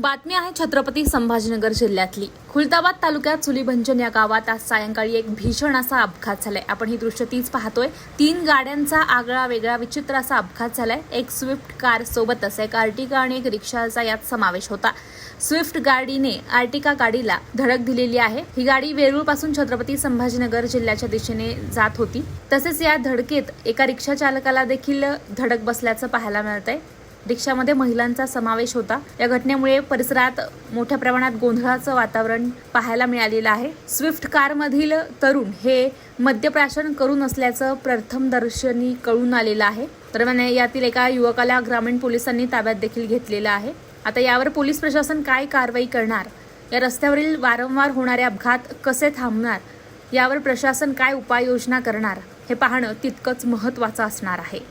बातमी आहे छत्रपती संभाजीनगर जिल्ह्यातली. खुलताबाद तालुक्यात सुलीभंजन या गावात आज सायंकाळी एक भीषण असा अपघात झालाय. आपण ही दृश्य तीच पाहतोय. तीन गाड्यांचा आगळा वेगळा विचित्र असा अपघात झालाय. एक स्विफ्ट कार सोबतच एक आर्टिका आणि एक रिक्षाचा यात समावेश होता. स्विफ्ट गाडीने आर्टिका गाडीला धडक दिलेली आहे. ही गाडी वेरूळपासून छत्रपती संभाजीनगर जिल्ह्याच्या दिशेने जात होती. तसेच या धडकेत एका रिक्षा चालकाला देखील धडक बसल्याचं पाहायला मिळतंय. रिक्षामध्ये महिलांचा समावेश होता. या घटनेमुळे परिसरात मोठ्या प्रमाणात गोंधळाचं वातावरण पाहायला मिळालेलं आहे. स्विफ्ट कारमधील तरुण हे मद्यप्राशन करून असल्याचं प्रथमदर्शनी कळून आलेलं आहे. दरम्यान यातील एका युवकाला ग्रामीण पोलिसांनी ताब्यात देखील घेतलेलं आहे. आता यावर पोलीस प्रशासन काय कारवाई करणार? या रस्त्यावरील वारंवार होणारे अपघात कसे थांबणार? यावर प्रशासन काय उपाययोजना करणार? हे पाहणं तितकंच महत्त्वाचं असणार आहे.